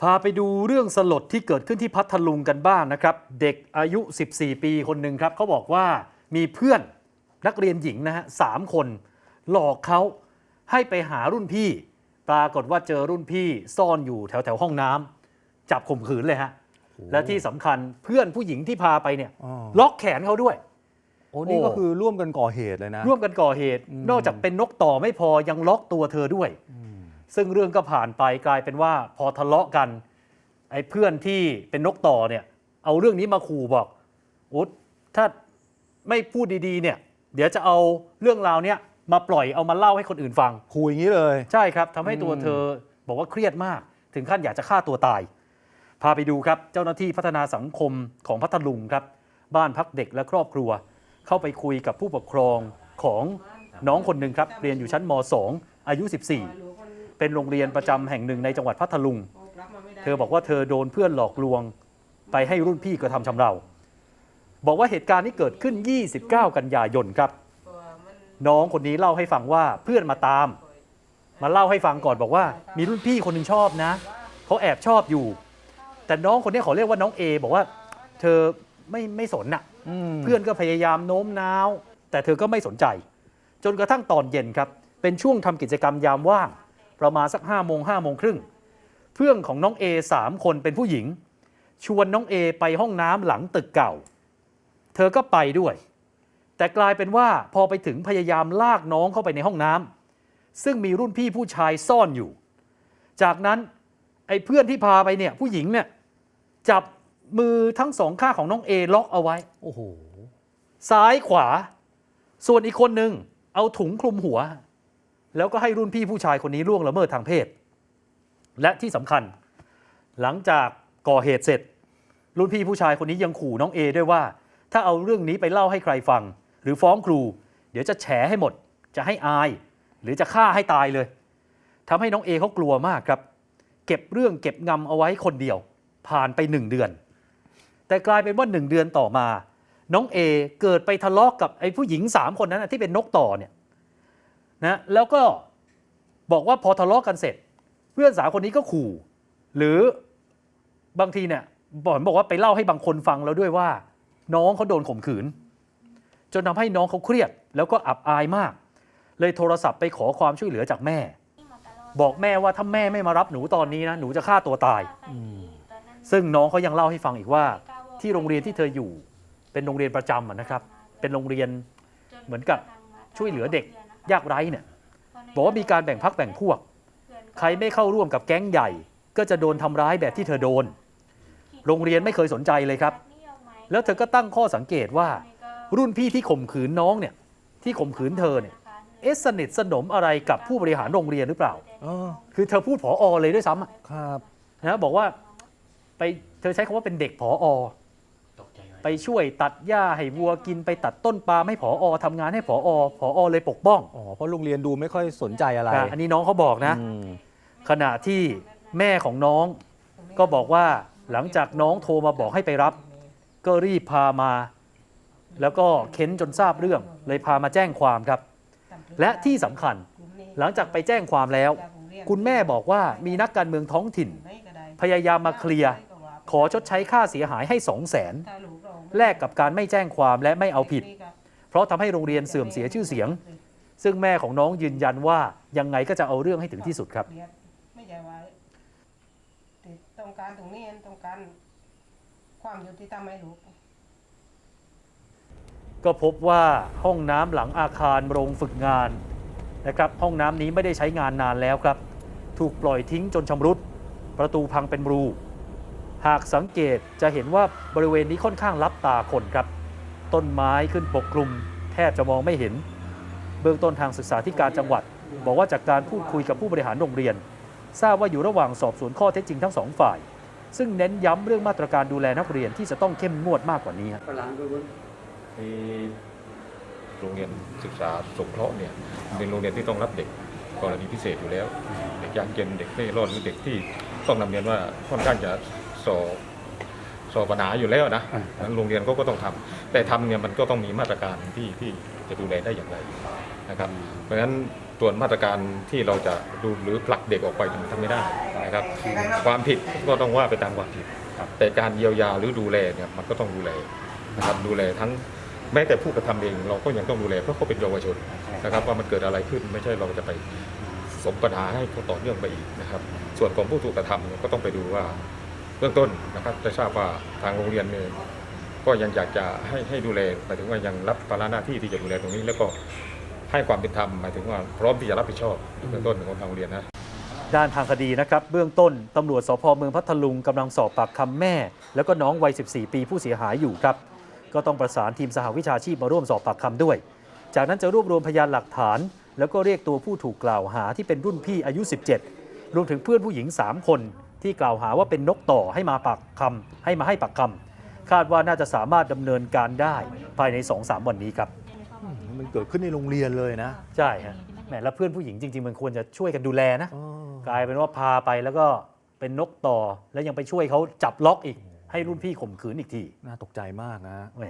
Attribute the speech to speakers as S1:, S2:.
S1: พาไปดูเรื่องสลดที่เกิดขึ้นที่พัทลุงกันบ้างนะครับ เด็กอายุ 14 ปีคนหนึ่งครับเขาบอกว่ามีเพื่อนนักเรียนหญิงนะฮะสามคน หลอกเขาให้ไปหารุ่นพี่ ปรากฏว่าเจอรุ่นพี่ซ่อนอยู่แถวแถวๆห้องน้ำจับข่มขืนเลยฮะ และที่สำคัญเพื่อนผู้หญิงที่พาไปเนี่ย
S2: อ๋อ
S1: ล็อกแขนเขาด้วย
S2: โอ้นี่
S1: โอ้
S2: ก็คือร่วมกันก่อเหตุเลยนะ
S1: ร่วมกันก่อเหตุ
S2: อืม
S1: นอกจากเป็นนกต่อไม่พอยังล็อกตัวเธอด้วย ซึ่งเรื่องก็ผ่านไปกลายเป็นว่าพอทะเลาะกัน ไอ้เพื่อนที่เป็นนกต่อเนี่ย เอาเรื่องนี้มาขู่บอกอุ๊ดถ้าไม่พูดดีๆเนี่ย เดี๋ยวจะเอาเรื่องราวเนี้ยมาปล่อยเอามาเล่าให้คนอื่นฟัง
S2: คุยอย่างนี้เลย
S1: ใช่ครับทำให้ตัว
S2: อืม
S1: เธอบอกว่าเครียดมาก ถึงขั้นอยากจะฆ่าตัวตาย พาไปดูครับ เจ้าหน้าที่พัฒนาสังคมของพัทลุงครับ บ้านพักเด็กและครอบครัว เข้าไปคุยกับผู้ปกครองของน้องคนหนึ่งครับ เรียนอยู่ชั้นม .2 อายุ 14 เป็นโรงเรียนประจำแห่งหนึ่งในจังหวัดพัทลุง เธอบอกว่าเธอโดนเพื่อนหลอกลวง ไปให้รุ่นพี่กระทำชำเรา บอกว่าเหตุการณ์นี้เกิดขึ้น 29 กันยายนครับ น้องคนนี้เล่าให้ฟังว่าเพื่อนมาตาม มาเล่าให้ฟังก่อนบอกว่า มีรุ่นพี่คนหนึ่งชอบนะเขาแอบชอบอยู่ แต่น้องคนนี้ขอเรียกว่าน้องเอบอกว่า เธอไม่ไม่สนน่ะเพื่อนก็พยายามโน้มน้าว แต่เธอก็ไม่สนใจ จนกระทั่งตอนเย็นครับ เป็นช่วงทำกิจกรรมยามว่าง ประมาณสัก5้าโมงห้าโมงครึ่งเพื่อนของน้องเอสามคนเป็นผู้หญิง ชวนน้องเอไปห้องน้ำหลังตึกเก่า เธอก็ไปด้วย แต่กลายเป็นว่าพอไปถึงพยายามลากน้องเข้าไปในห้องน้ำซึ่งมีรุ่นพี่ผู้ชายซ่อนอยู่ จากนั้นไอ้เพื่อนที่พาไปเนี่ยผู้หญิงเนี่ยจับมือทั้งสองข้างของน้องเอล็อกเอาไว้
S2: โอ้โห
S1: ซ้ายขวา ส่วนอีกคนหนึ่งเอาถุงคลุมหัว แล้วก็ให้รุ่นพี่ผู้ชายคนนี้ล่วงละเมิดทางเพศ และที่สำคัญ หลังจากก่อเหตุเสร็จ รุ่นพี่ผู้ชายคนนี้ยังขู่น้องเอด้วยว่า ถ้าเอาเรื่องนี้ไปเล่าให้ใครฟัง หรือฟ้องครู เดี๋ยวจะแฉให้หมด จะให้อาย หรือจะฆ่าให้ตายเลยทำให้น้องเอเขากลัวมากครับ เก็บเรื่องเก็บงำเอาไว้คนเดียว ผ่านไปหนึ่งเดือน แต่กลายเป็นว่าหนึ่งเดือนต่อมา น้องเอเกิดไปทะเลาะกกับไอ้ผู้หญิงสามคนนั้นที่เป็นนกต่อเนี่ย นะแล้วก็บอกว่าพอทะเลาะกันเสร็จ เพื่อนสาวคนนี้ก็ขู่ หรือบางทีเนี่ยบอกบอกว่าไปเล่าให้บางคนฟังแล้วด้วยว่า น้องเขาโดนข่มขืน จนทำให้น้องเขาเครียด แล้วก็อับอายมาก เลยโทรศัพท์ไปขอความช่วยเหลือจากแม่ บอกแม่ว่าถ้าแม่ไม่มารับหนูตอนนี้นะหนูจะฆ่าตัวตาย ซึ่งน้องเขายังเล่าให้ฟังอีกว่า ที่โรงเรียนที่เธออยู่ เป็นโรงเรียนประจำอะนะครับ เป็นโรงเรียนเหมือนกับช่วยเหลือเด็ก ยากไร้เนี่ยบอกว่ามีการแบ่งพักแบ่งพวก ใครไม่เข้าร่วมกับแก๊งใหญ่ ก็จะโดนทำร้ายแบบที่เธอโดน โรงเรียนไม่เคยสนใจเลยครับ แล้วเธอก็ตั้งข้อสังเกตว่า รุ่นพี่ที่ข่มขืนน้องเนี่ยที่ข่มขืนเธอเนี่ยเอ๊ะสนิทสนมอะไรกับผู้บริหารโรงเรียนหรือเปล่า
S2: เออ
S1: คือเธอพูดผออเลยด้วยซ้ำอะ
S2: ครับ
S1: นะบอกว่าไปเธอใช้คำว่าเป็นเด็กผออ ไปช่วยตัดหญ้าให้วัวกินไปตัดต้นปาล์มให้ผออทำงานให้ผออผออเลยปกป้อง
S2: อ๋อเพราะโรงเรียนดูไม่ค่อยสนใจอะไร
S1: นะอันนี้น้องเขาบอกนะ
S2: อืม
S1: ขณะที่แม่ของน้องก็บอกว่าหลังจากน้องโทรมาบอกให้ไปรับ ก็รีบพามา แล้วก็เค้นจนทราบเรื่อง เลยพามาแจ้งความครับ และที่สำคัญหลังจากไปแจ้งความแล้ว คุณแม่บอกว่ามีนักการเมืองท้องถิ่น พยายามมาเคลียร์ ขอชดใช้ค่าเสียหายให้2 0 0 0 0น แลกกับการไม่แจ้งความและไม่เอาผิด เพราะทำให้โรงเรียนเสื่อมเสียชื่อเสียง ซึ่งแม่ของน้องยืนยันว่ายังไงก็จะเอาเรื่องให้ถึงที่สุดครับ
S3: ไม่ใช่ว่าติดต้องการตรงนี้ต้องการความยุติธรรมให้ลูก
S1: ก็พบว่าห้องน้ำหลังอาคารโรงฝึกงานนะครับห้องน้ำนี้ไม่ได้ใช้งานนานแล้วครับ ถูกปล่อยทิ้งจนชำรุด ประตูพังเป็นรู หากสังเกตจะเห็นว่าบริเวณนี้ค่อนข้างลับตาคนครับ ต้นไม้ขึ้นปกคลุม แทบจะมองไม่เห็น เบื้องต้นทางศึกษาธิการจังหวัด บอกว่าจากการพูดคุยกับผู้บริหารโรงเรียน ทราบว่าอยู่ระหว่างสอบสวนข้อเท็จจริงทั้งสองฝ่าย ซึ่งเน้นย้ำเรื่องมาตรการดูแลนักเรียนที่จะต้องเข้มงวดมากกว่านี้ครับ
S4: มีโรงเรียนศึกษาสงเคราะห์เนี่ยเป็นโรงเรียนที่ต้องรับเด็กกรณีพิเศษอยู่แล้ว เด็กยากจนเด็กเร่ร่อนหรือเด็กที่ต้องนำเรียนว่าค่อนข้างจะ สอบสอบปัญหาอยู่แล้วนะนั้นโรงเรียนเขาก็ต้องทำแต่ทำเนี่ยมันก็ต้องมีมาตรการที่ที่จะดูแลได้อย่างไรนะครับ เพราะฉะนั้นตัวนมาตรการที่เราจะดูหรือผลักเด็กออกไปมันทำไม่ได้นะครับนะครับ ความผิดก็ต้องว่าไปตามความผิด แต่การเยียวยาหรือดูแลเนี่ยมันก็ต้องดูแลนะครับดูแลทั้งแม้แต่ผู้กระทำเองเราก็ยังต้องดูแลเพราะเขาเป็นเยาวชนนะครับ ว่ามันเกิดอะไรขึ้นไม่ใช่เราจะไปสมปัญหาให้เขาต่อเนื่องไปอีกนะครับ ส่วนของผู้ถูกกระทำเนี่ยก็ต้องไปดูว่า เบื้องต้นนะครับจะทราบว่าทางโรงเรียนเนี่ยก็ยังอยากจะให้ให้ดูแลหมายถึงว่ายังรับภาระหน้าที่ที่จะดูแลตรงนี้ แล้วก็ให้ความเป็นธรรมหมายถึงว่าพร้อมที่จะรับผิดชอบเบื้องต้นของทางโรงเรียนนะ
S1: ด้านทางคดีนะครับเบื้องต้นตำรวจสพเมืองพัทลุงกำลังสอบปากคำแม่ แล้วก็น้องวัย 14 ปีผู้เสียหายอยู่ครับ ก็ต้องประสานทีมสหวิชาชีพมาร่วมสอบปากคำด้วย จากนั้นจะรวบรวมพยานหลักฐาน แล้วก็เรียกตัวผู้ถูกกล่าวหาที่เป็นรุ่นพี่อายุ 17 รวมถึงเพื่อนผู้หญิง 3 คน ที่กล่าวหาว่าเป็นนกต่อให้มาปากคำให้มาให้ปากคำคาดว่าน่าจะสามารถดำเนินการได้ภายใน 2-3 วันนี้ครับ
S2: มันเกิดขึ้นในโรงเรียนเลยนะ
S1: ใช่ฮะแหมแล้วเพื่อนผู้หญิงจริง ๆ มันควรจะช่วยกันดูแลนะ
S2: เออก
S1: ลายเป็นว่าพาไปแล้วก็เป็นนกต่อแล้วยังไปช่วยเขาจับล็อกอีก ให้รุ่นพี่ข่มขืนอีกที
S2: น่าตกใจมากนะ
S1: แหม